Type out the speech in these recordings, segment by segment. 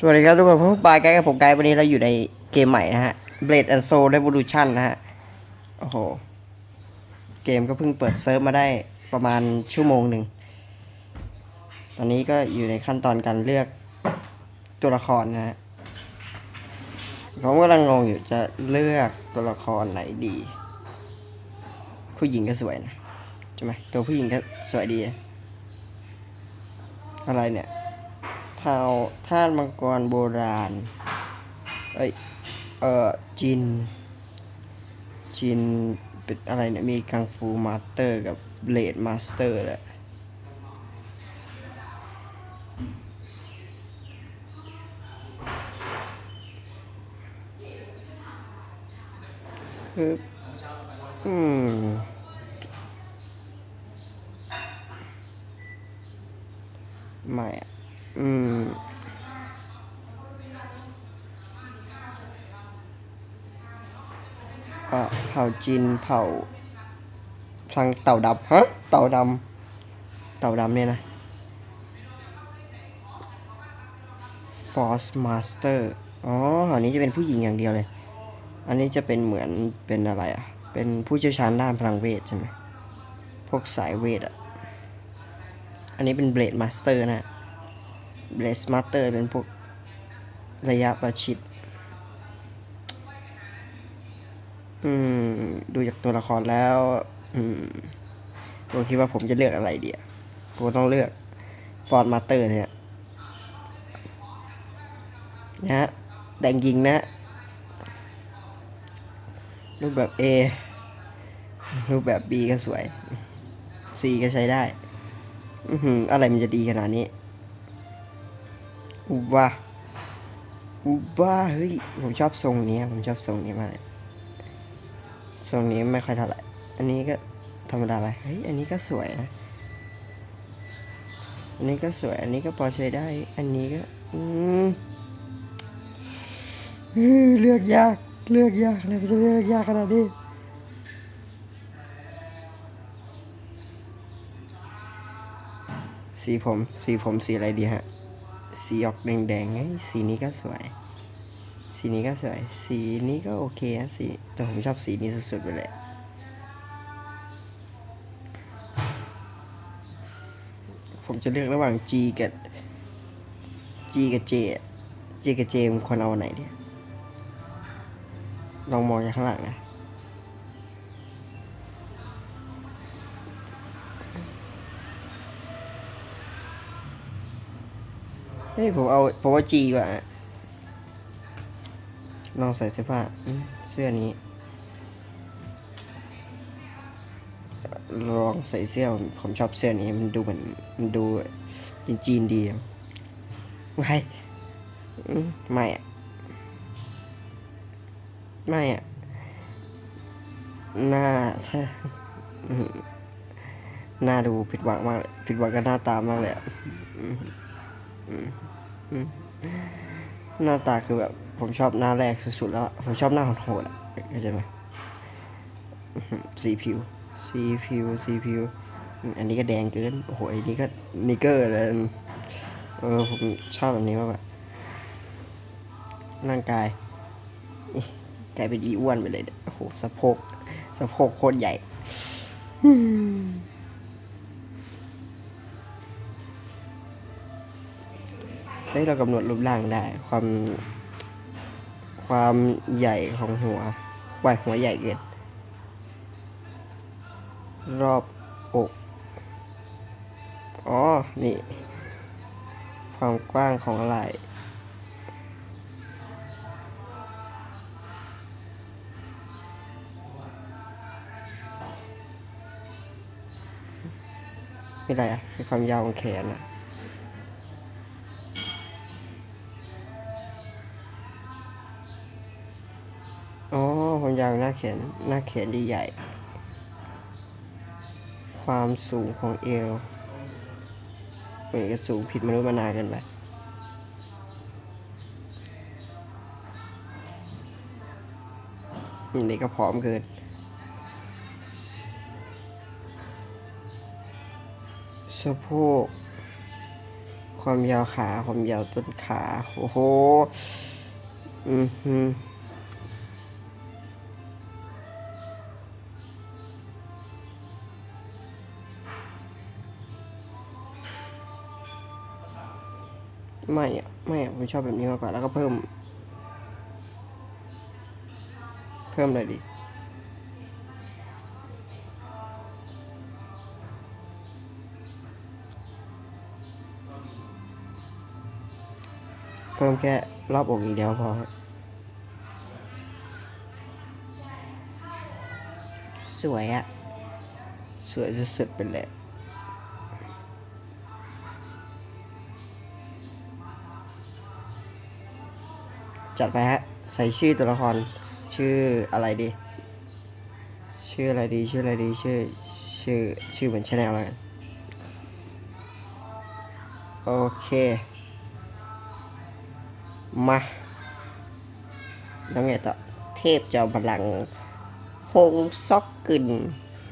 สวัสดีครับทุกคนผมปายไกด์กับผมไกด์วันนี้เราอยู่ในเกมใหม่นะฮะ Blade and Soul Revolution นะฮะ โอ้โห เกมก็เพิ่งเปิดเซิร์ฟมาได้ประมาณชั่วโมงหนึ่ง ตอนนี้ก็อยู่ในขั้นตอนการเลือกตัวละครนะฮะ ผมกำลังงงอยู่จะเลือกตัวละครไหนดี ผู้หญิงก็สวยนะ ใช่ไหมตัวผู้หญิงก็สวยดี อะไรเนี่ยาธาตุมังกรโบราณ เอ้ย เอ่อ จิน จิน เป็นอะไรเนี่ย มีกังฟูมาสเตอร์กับเลดมาสเตอร์แหละคืออืมไม่อะอืม ก็เผ่าจีนเผ่าพลังเต่าดำฮะเต่าดำเต่าดำเนี่ยนะ Force Master อ๋ออันนี้จะเป็นผู้หญิงอย่างเดียวเลย อันนี้จะเป็นเหมือนเป็นอะไรอะ เป็นผู้เชี่ยวชาญด้านพลังเวทใช่ไหมพวกสายเวทอะ อันนี้เป็น Blade Master นะ Blade Master เป็นพวกระยะประชิด อืม ดูจากตัวละครแล้ว อืมตัวคิดว่าผมจะเลือกอะไรดีอะผมต้องเลือกฟอร์ดมาเตอร์เนี่ยนะฮะแดงยิงนะรูปแบบ A รูปแบบ B ก็สวย C ก็ใช้ได้ อือหืออะไรมันจะดีขนาดนี้ อุบ้าอุบ้าเฮ้ย ผมชอบทรงนี้ผมชอบทรงนี้มากเลย ทรงนี้ไม่ค่อยเท่าไหร่ อันนี้ก็ธรรมดาไป เฮ้ย อันนี้ก็สวยนะ อันนี้ก็สวย อันนี้ก็พอใช้ได้ อันนี้ก็ อืมเลือกยาก เลือกยากอะไรมันจะเลือกยากขนาดนี้สีผม สีผมสีอะไรดีฮะ สีออกแดงๆไงสีนี้ก็สวย สีนี้ก็สวย สีนี้ก็โอเคนะสีแต่ผมชอบสีนี้สุดๆไปเลยผมจะเลือกระหว่าง G กับ G กับ J G กับ J ผมควรเอาอันไหนดีลองมองจากข้างหลังนะเฮ้ยผมเอาผมว่า G ดีกว่า ลองใส่เสื้อผ้าเสื้อนี้ ลองใส่เสื้อ ผมชอบเสื้อนี้ มันดูเหมือน มันดูจีนจีนๆดีอะไม่ไม่อะไม่อะหน้าใช่หน้าดูผิดหวังมากผิดหวังกับหน้าตามากเลยอะหน้าตาคือแบบ ผมชอบหน้าแรกสุดๆแล้ว ผมชอบหน้าโหดๆอะเข้าใจไหมสีผิว สีผิว สีผิว อันนี้ก็แดงเกิน โอ้โหอันนี้ก็นิกเกอร์เลย เออ ผมชอบแบบนี้มากกว่าร่างกายกลายเป็นอีอ้วนไปเลย โอ้โห สะโพก สะโพกโคตรใหญ่เฮ้ยเรากำหนดรูปร่างได้ ความ ความใหญ่ของหัววัยหัวใหญ่เกินรอบอกอ๋อ นี่ ความกว้างของไหล่มีอะไรอะมีความยาวของแขนอะาวหน้าแขนหน้าแขนดีใหญ่ ความสูงของเอวเหมือนจะสูงผิดมนุษย์มนากันไปอันนี้ก็ผอมเกินสะโพกความยาวขา ความยาวต้นขา โอ้โห อือหื ไม่อะไม่อะผมชอบแบบนี้มากกว่า แล้วก็เพิ่ม เพิ่มอะไรดีเพิ่มแค่รอบอกอีกเดียวพอสวยอะสวยสุดๆไปเลย จัดไปฮะ ใส่ชื่อตัวละคร ชื่ออะไรดี ชื่ออะไรดี ชื่ออะไรดี ชื่อ ชื่อ ชื่อเหมือนชแนลอะไรกันโอเค มาแล้วไงต่อ เทพจอมพลังฮงซอกกึน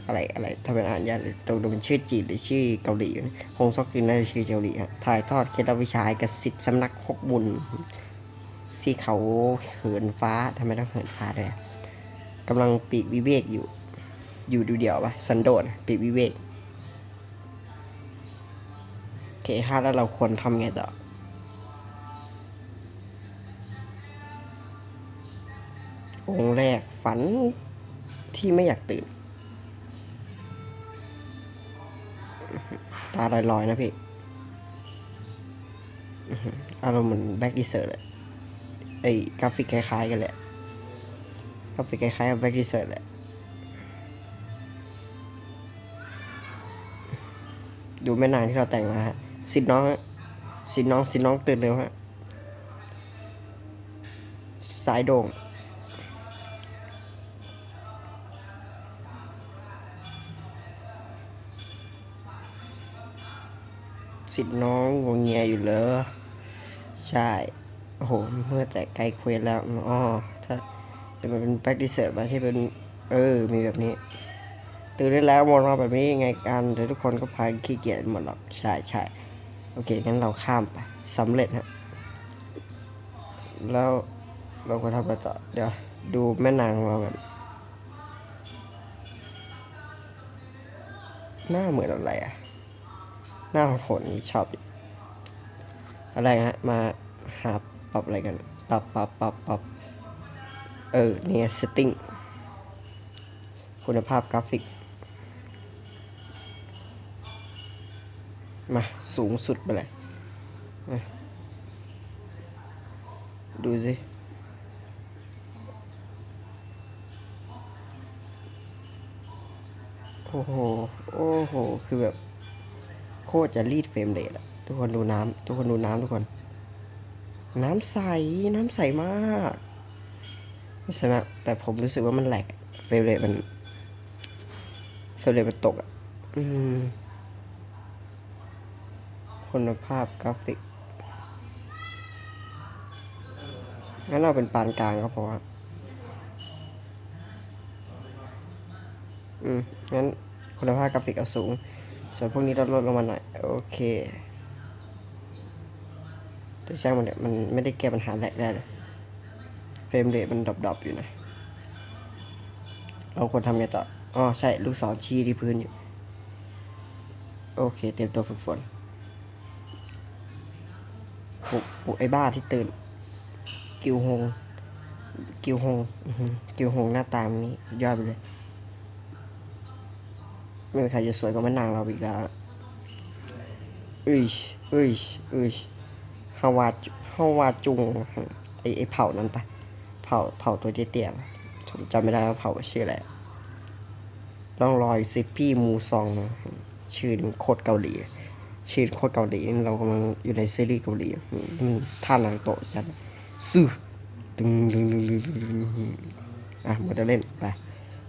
อะไรอะไรทำเป็นอ่านยากเลยตรงนั้นมันชื่อจีนหรือชื่อเกาหลีวะฮงซอกกึนน่าจะชื่อเกาหลีฮะถ่ายทอดเคล็ดลับวิชาให้กสิทธิ์สำนักหกบุญ ที่เขาเหินฟ้าทำไมต้องเหินฟ้าด้วยกำลังปีกวิเวกอยู่ อยู่ดูเดี่ยวปะสันโดษปีกวิเวกโอเคค่ะแล้วเราควรทำไงต่อองค์แรกฝันที่ไม่อยากตื่น ตาลอยๆนะพี่อารมณ์เหมือนแบ็กดีเซอร์เลย ไอกราฟิกคล้ายๆกันแหละกราฟิกคล้ายๆกับแบ็กดีเซอร์แหละดูแม่นางที่เราแต่งมาฮะสิน้องฮะสิน้องสิน้องตื่นเร็วฮะสายโด่งสิทธิ์น้องงงเงียอยู่เลยใช่ โอ้โหเมื่อแต่ไกลเควสแล้วอ๋อถ้าจะมาเป็นแบ็กดิเซอร์มาที่เป็น เออ มีแบบนี้ ตื่นได้แล้วหมดมาแบบนี้ยังไงกันแต่ทุกคนก็พาขี้เกียจหมดหรอก ใช่ใช่โอเค งั้นเราข้ามไปสำเร็จฮะแล้วเราก็ทำอะไรต่อ เดี๋ยว ดูแม่นางเรากันหน้าเหมือนอะไรอะหน้าโหดๆนี่ชอบ อะไรฮะ มาหา ปรับอะไรกัน ปรับปรับปรับปรับเออ เนี่ย setting คุณภาพกราฟิก มา สูงสุดไปเลย ดูสิโอ้โห โอ้โห คือแบบ โคตรจะรีดเฟรมเรทอะทุกคนดูน้ำ ทุกคนดูน้ำทุกคน น้ำใส น้ำใสมากไม่ใช่มาก แต่ผมรู้สึกว่ามันแหลกเฟรมเรทมันเฟรมเรทมันตกอะอืมคุณภาพกราฟิก งั้นเราเป็นปานกลางก็พออืม งั้นคุณภาพกราฟิกเอาสูง ส่วนพวกนี้เราลดลงมาหน่อย โอเค แต่ช่างมันเนี่ยมันไม่ได้แก้ปัญหาแหลกได้เลยเฟรมเรทมันดรอปๆอยู่นะ เราควรทำไงต่อ อ๋อ ใช่ ลูกศรชี้ที่พื้นอยู่ โอเค เตรียมตัวฝึกฝนปลุกปลุกไอ้บ้าที่ตื่น กิวฮงกิวฮงกิวฮงหน้าตามนี้ยอดไปเลย ไม่มีใครจะสวยกว่าม่นางเราอีกแล้วอุ้ยอุ้ยอุ้ยาวาจุฮาวาจุงไอไอเผ่านั้นปะเผ่าเผ่าตัวเตี้ยๆผมจำไม่ได้ว่าเผ่าชื่ออะไรต้องรอยซิปปี้มูซองชื่อนี่โคตรเกาหลี ชื่อโคตรเกาหลีนี่เรากำลังอยู่ในซีรีส์เกาหลีท่านารุโตะใช่ไหมซื่อตึงตึงตึงตึงตึงตึงอะหมดจะเล่นไป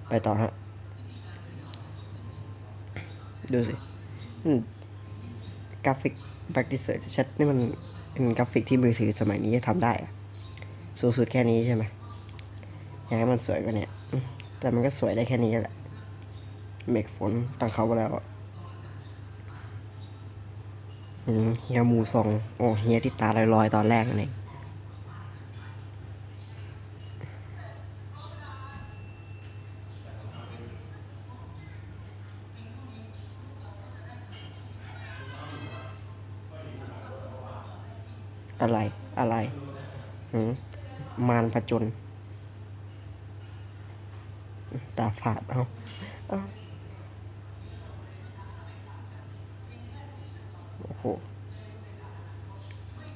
ไปต่อฮะ ดูสิกราฟิกแบ็กดิเซอร์ชัดนี่มัน เป็นกราฟิกที่มือถือสมัยนี้จะทำได้สูงสุดแค่นี้ใช่ไหมอยากให้มันสวยกว่านี้แต่มันก็สวยได้แค่นี้แหละ เมกฝนตั้งเขาไปแล้วเฮียมูสอง โอ้เฮียที่ตาลอยๆ ตอนแรกนั่นเองอะไร อะไรหืมมาร ผจญตาฝาดเอาโอ้โห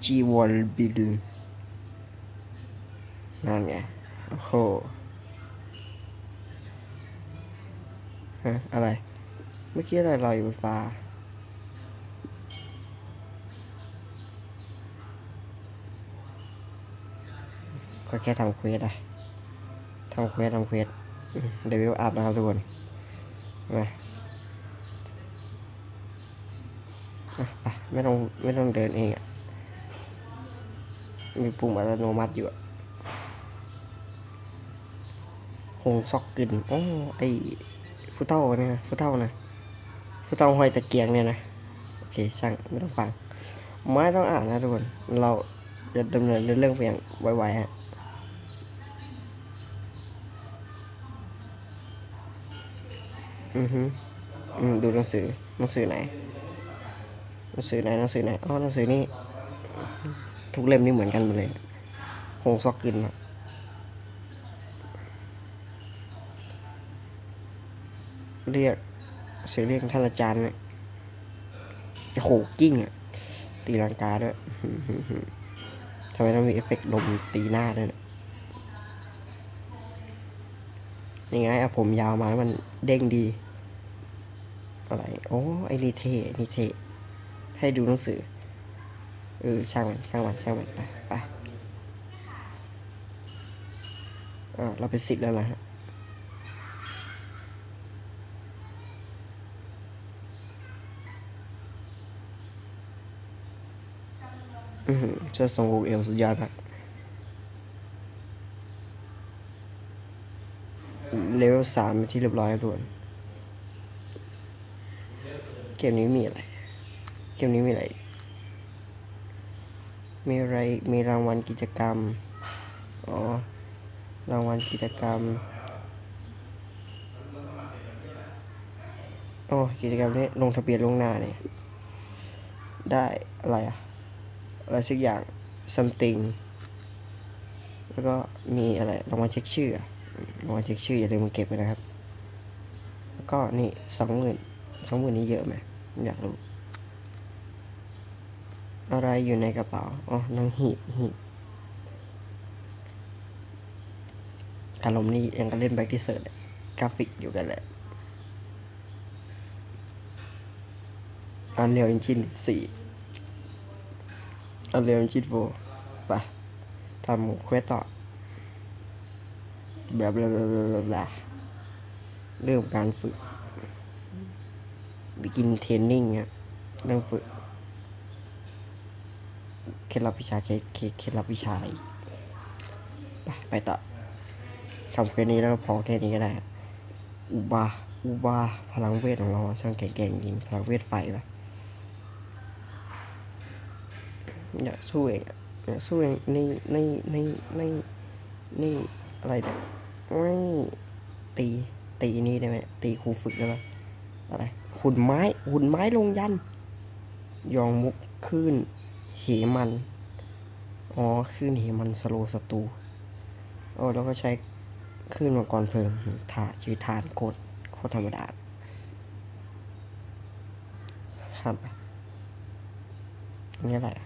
จีวอลบิลนั่นไงโอ้โหฮะอะไร เมื่อกี้อะไรลอยอยู่บนฟ้า ก็แค่ทำเควสอะทำเควสทำเควสเดวิลอัพนะครับทุกคนมาไปไม่ต้องไม่ต้องเดินเองอะมีปุ่มอัตโนมัติอยู่อะหงซอกกึนโอ้ไอผู้เท่าเนี่ยผู้เท่านะผู้เท่าห้อยตะเกียงเนี่ยนะโอเคช่างไม่ต้องฟังไม่ต้องอ่านนะทุกคนเราจะดำเนินเรื่องไปอย่างไวๆฮะ อือฮึอืมดูหนังสือหนังสือไหนหนังสือไหนหนังสือไหนอ๋อหนังสือนี่ทุกเล่มนี่เหมือนกันหมดเลยหงซอกกึนอะเรียกเสียงเรียกท่านอาจารย์เนี่ยโอ้โหกิ้งอะตีลังกาด้วยทำไมต้องมีเอฟเฟกต์ลมตีหน้าด้วยเนี่ย ยังไงอะผมยาวมามันเด้งดี อะไร โอ้ไอ้นี่เทนีเท ให้ดูหนังสือ เออ ช่างมัน ช่างมัน ช่างมัน ไป ไป อ่า เราเป็นสิทธิ์แล้วนะฮะอือหือเสื้องอกเอวสุดยอดมากเลสามเป็นที่เรียบร้อยครับทุกคนเกมนี้มีอะไร เกมนี้มีอะไร มีอะไร มีรางวัลกิจกรรม อ๋อ รางวัลกิจกรรมโอ้กิจกรรมนี้ลงทะเบียนล่วงหน้าเนี่ยได้อะไรอะอะไรสักอย่าง something แล้วก็มีอะไรรางวัลเช็คชื่อ วัลเช็คชื่ออย่าลืมมาเก็บไว้นะครับ แล้วก็นี่สองหมื่นสองหมื่นนี้เยอะไหมอยากรู้ อะไรอยู่ในกระเป๋า อ๋อนังหีบหีบอารมณ์นี้ยังก็เล่นแบ็กที่เสิร์ตกราฟิกอยู่กันแหละ Unreal Engine 4 Unreal Engine 4ไปทำเควสต่อ แบบแบบแบบเรื่องการฝึก begin training อะเรื่องฝึกเคล็ดลับวิชาเคล็ดเคล็ดเคล็ดลับวิชาไปไปต่อทำเควสนี้แล้วพอแค่นี้ก็ได้ อุบา อุบา พลังเวทของเราช่างแข็งแกร่งจริงพลังเวทไฟปะอยากสู้เองอะอยากสู้เองในี่นี่นี่นี่นี่อะไรเนี่ย ไม่ตีตีนี่ได้ไหมตีครูฝึกได้ไหมอะไรหุ่นไม้หุ่นไม้ลงยันยองมุกขึ้นเหมันอ๋อขึ้นเหมันสโลสตูอ๋อแล้วก็ใช้ขึ้นมังกรเพลิงถาชื่อทานโคตรโคตรธรรมดาครับนี่อะไรอะ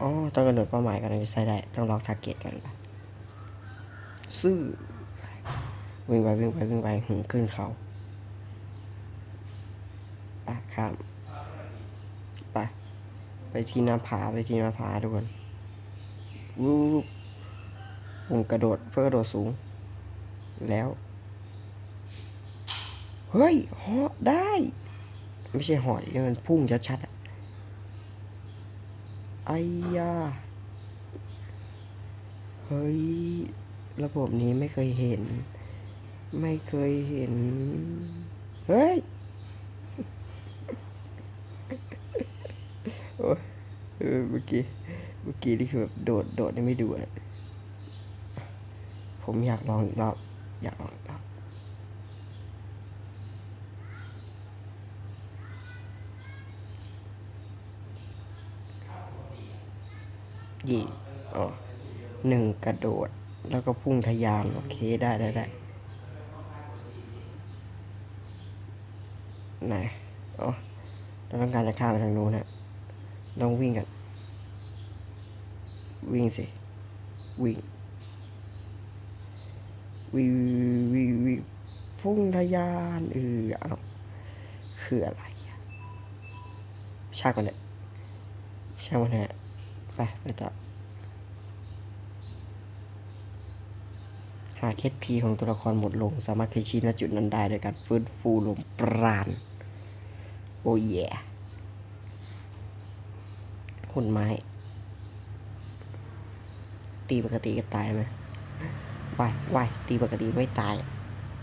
อ๋อต้องกำหนดเป้าหมายกันใช้ได้ ต้องล็อกทาร์เก็ตกันปะ ซื่อวิ่งไปวิ่งไปวิ่งไปหึงขึ้นเขาไปข้ามไปไปที่หน้าผาไปที่หน้าผาทุกคนวูบวงกระโดดเพื่อกระโดดสูง แล้ว เฮ้ยเหาะได้ ไม่ใช่เหาะดิมันพุ่งชัดๆอะไอ้ยาเฮ้ย ระบบนี้ไม่เคยเห็น ไม่เคยเห็น เฮ้ยโอ้ยเมื่อกี้เมื่อกี้นี่คือแบบโดดโดดไม่ดูเลยผมอยากลองอีกรอบ อยากลองอีกรอบยี่อ๋อหนึ่งกระโดด แล้วก็พุ่งทะยาน โอเคได้ได้ได้ไหนอ๋อเราต้องการจะข้ามไปทางนู้นฮะต้องวิ่งกัน วิ่งสิ วิ่งวิวิวิพุ่งทะยานเออเอาคืออะไรช่างมันเนี่ยช่างมันเนี่ยไปไปต่อ หากเคสพีของตัวละครหมดลง สามารถเคชีณจุดนั้นได้โดยการฟื้นฟูลมปราณ โอ้ยหุ่นไม้ ตีปกติก็ตายไหมวายวายตีปกติไม่ตาย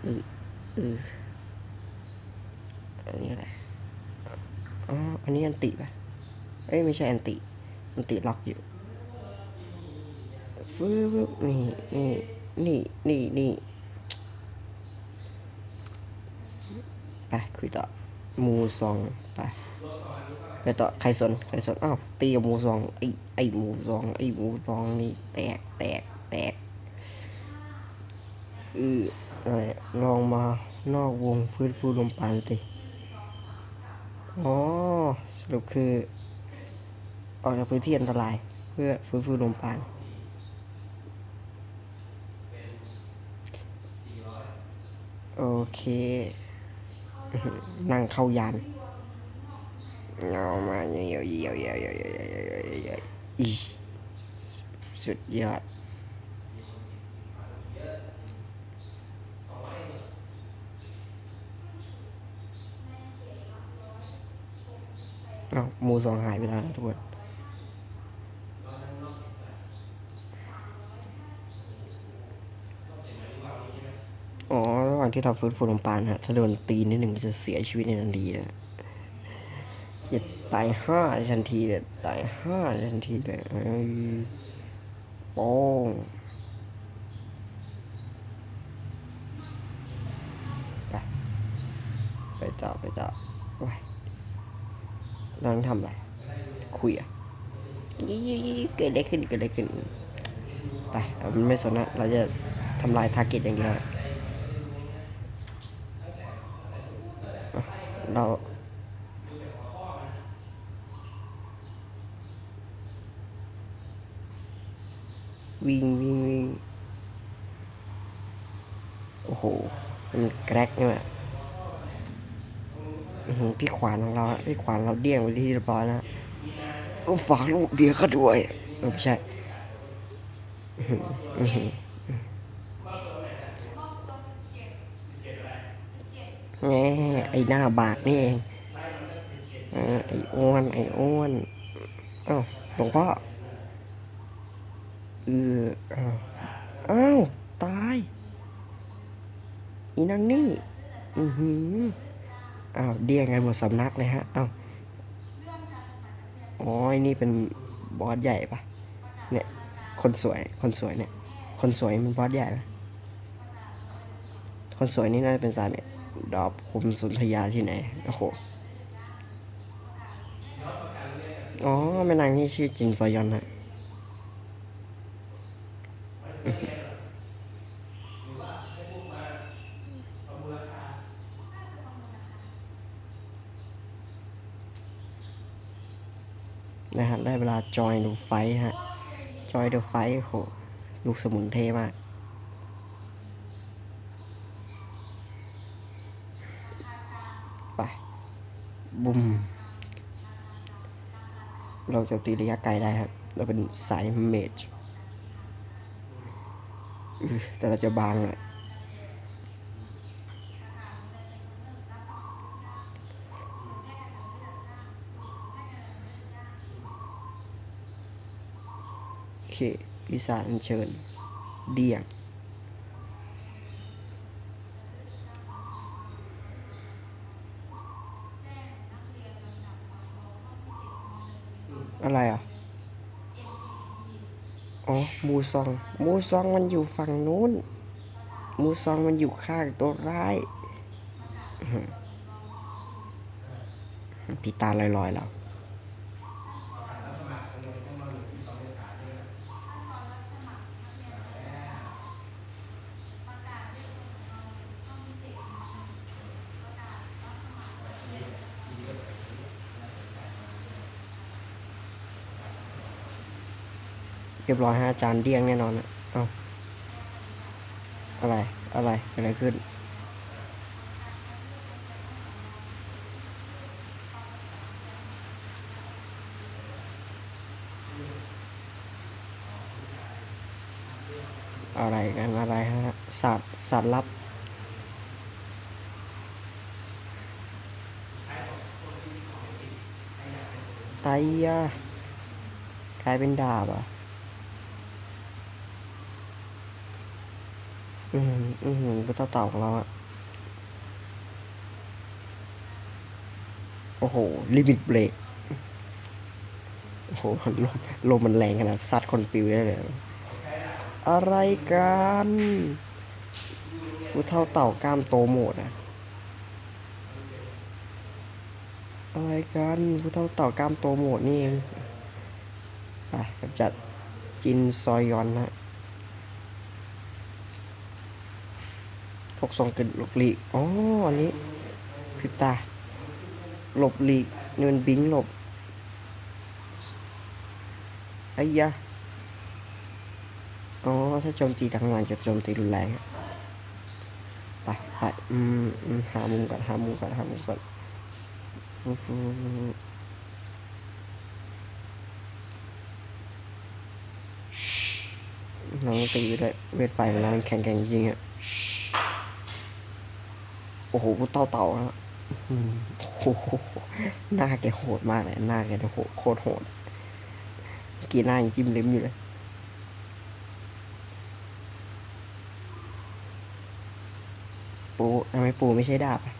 อืออืออันนี้อะไรอ๋ออันนี้อันติปะเอ้ยไม่ใช่อันติอันติล็อกอยู่ฟืบนี่นี่ นี่นี่นี่ไปคุยต่อมูซองไปไปต่อใครสนใครสนอ้าวตีกับมูซองไอไอหมูซองไอหมูซองนี่แตกแตกแตกเอออะไรลองมานอกวงฟื้นฟูลมปานสิอ๋อสรุปคือออกจากพื้นที่อันตราย เพื่อฟื้นฟูลมปาน โอเค นั่งเข้ายานเอามาเยอะๆๆๆๆๆๆสุดยอๆเอามูสองๆายๆปแล้ๆทุกคๆ ระหว่างที่ทำฟื้นฟูลมปานฮะถ้าโดนตีนิดหนึ่งจะเสียชีวิตในทันทีนะอย่าตายห้าในทันทีเลยตายห้าในทันทีเลยโป้งไปไปต่อไปต่อไปเราต้องทำอะไร คุยอะยี่ยี่ยี่เกิดอะไรขึ้นเกิดอะไรขึ้น ไป มันไม่สนนะ เราจะทำลายทาร์เก็ตอย่างเดียวอะ เราวิ่งวิ่งวิ่งโอ้โห มันแกรกเนี่ยว่ะอื้อหือพี่ขวานของเราพี่ขวานเราเดี้ยงไปที่เรียบร้อยแล้วฝากลูกเดียวก็ด้วยไม่ใช่อื้อหืออื้อหือ แหมไอ้หน้าบากนี่เองอไอ้อ้วนไอ้อ้วนเอ้าหลวงพ่อเอออ้าวอ้าตาย อีนางนี่ อือหืออ้าวเดียงกันหมดสำนักเลยฮะอ้าวอ๋อนี่เป็นบอสใหญ่ปะเนี่ย คนสวย คนสวยเนี่ย คนสวยมันบอสใหญ่ปะคนสวยนี่น่าจะเป็นสายเนี่ย ดอบคุมสุนทยาที่ไหน โอ้โห อ๋อแม่นางนี่ชื่อจินซอยอนฮะนะฮะได้เวลา join the fight ฮะ join the fight โห ลูกสมุนเทมาก บุมเราจะตีระยะไกลได้ครับ เราเป็นสายเมจแต่เราจะบางอะโอเคปีศาจอัญเชิญ เดี่ยง อะไรอะ อ๋อ มูซอง มูซองมันอยู่ฝั่งนู้น มูซองมันอยู่ข้างตัวร้ายอื้อหือพี่ตาลอยๆแล้ว เรียบร้อยฮะอาจารย์เดี้ยงแน่นอนอะเอาอะไร อะไรเกิดอะไรขึ้น อะไรกันอะไรฮะสัตว์สัตว์ลับไอ้ยะกลายเป็นดาบอะ อืมอืมก็เต่าของเราอะโอ้โห ลิมิตเบรก โอ้โห ลม ลมมันแรงขนาดซัดคนปิวได้เลย อะไรกันผู้เท่าเต่ากล้ามโตโหมดอะอะไรกันผู้เท่าเต่ากล้ามโตโหมดนี่เอง ไปกำจัดจินซอยยอนนะ พว กทรงกึดหลบหลีกอ๋ออันนี้พิบตา หลบหลีกนี่มันบิงหลบไอ้ยะอ๋อ ถ้าโจมตีทางหลังจะโจมตีรุนแรงไปไปอืมอืมหามุมก่อนหามุมก่อนหามุมก่อนฟูฟูน้องตีไปด้วยเวทไฟของเรามันแข็งแกร่งจริงอะ โอ้โหเต่าเต่าฮะอืมโอ้โหหน้าแกโหดมากเลยหน้าแกโหดโคตรโหดเมื่อกี้หน้ายังจิ้มลิ้มอยู่เลยปูทำไมปูไม่ใช่ดาบอะ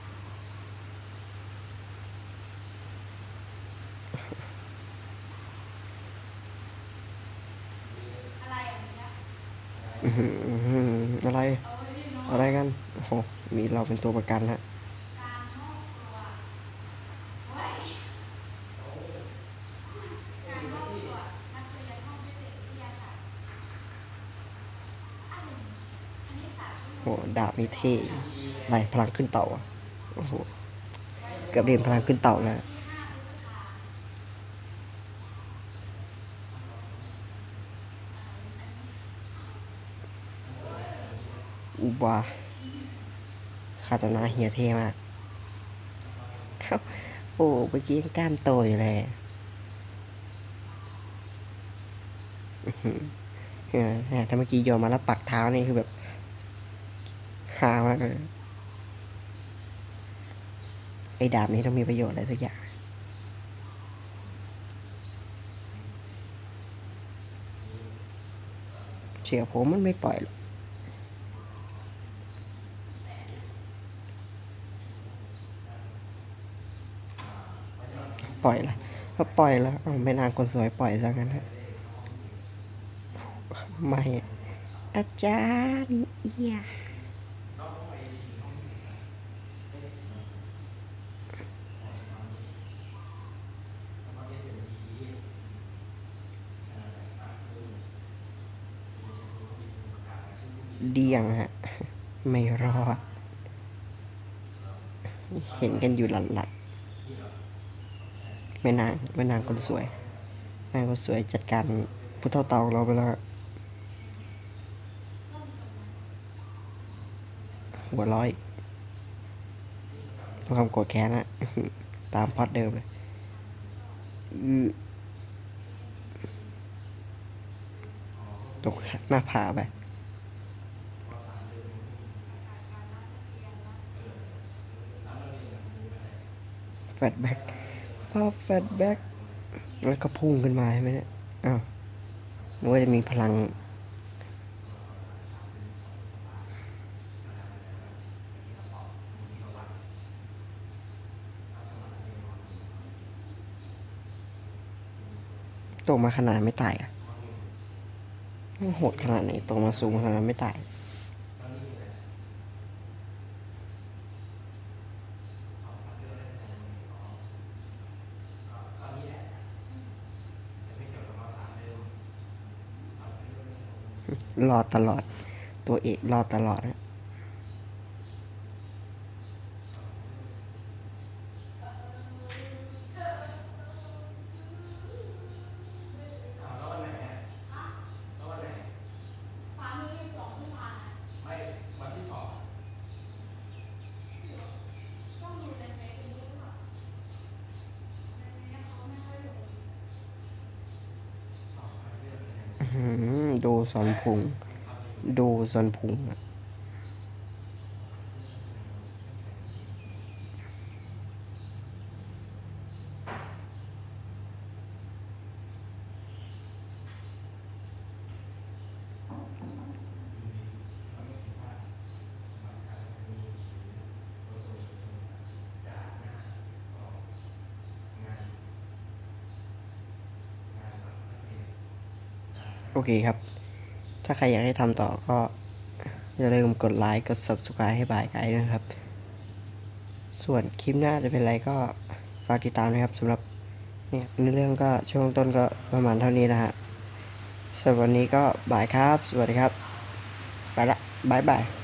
อื้อหืออะไร อะไรกัน โอ้โหมีเราเป็นตัวประกันฮะโอ้โหดาบนี่เท่ไรพลังขึ้นเต่าโอ้โหเกือบเรียนพลังขึ้นเต่าแล้วอุบาาตานาเฮียเท่มากโอ้เมื่อกี้ยังกล้ามโตอยู่เลยอื้อหือเออแต่ถ้าเมื่อกี้โยนมาแล้วปักเท้านี่คือแบบฮามากเลยไอ้ดาบนี้ต้องมีประโยชน์อะไรสักอย่างเชื่อผมมันไม่ปล่อยหรอก ปล่อยละพอปล่อยแล้วเอาไม่นานคนสวยปล่อยซะงั้นฮะไม่อาจารย์เอียเดียงฮะ ไม่รอด เห็นกันอยู่หลัดๆ แม่นางแม่นางคนสวยแม่นางคนสวยจัดการผู้เท่าเตาของเราไปแล้วหัวร้อยด้วยความโกรธแค้นอะตามพอดเดิมเลยตกหน้าผาไปแฟลชแบ็ก ภาพแฟลชแบ็กแล้วก็พุ่งขึ้นมาใช่ไหมเนี่ย อ้าวนึกว่าจะมีพลังอกมาขนาดไม่ตายอะโหดขนาดไหนตกมาสูงขนาดไม่ตาย รอดตลอด ตัวเอกรอดตลอดนะ อื้อหือดู ซอนพุงดูซอนพุงอะโอเคครับ ถ้าใครอยากให้ทำต่อก็อย่าลืมกดไลค์ กด subscribe ให้บายไกด์ด้วยนะครับ ส่วนคลิปหน้าจะเป็นอะไรก็ฝากติดตามนะครับสำหรับเนี่ยในเรื่องก็ช่วงต้นก็ประมาณเท่านี้นะฮะสำหรับวันนี้ก็บายครับ สวัสดีครับ ไปละบายบาย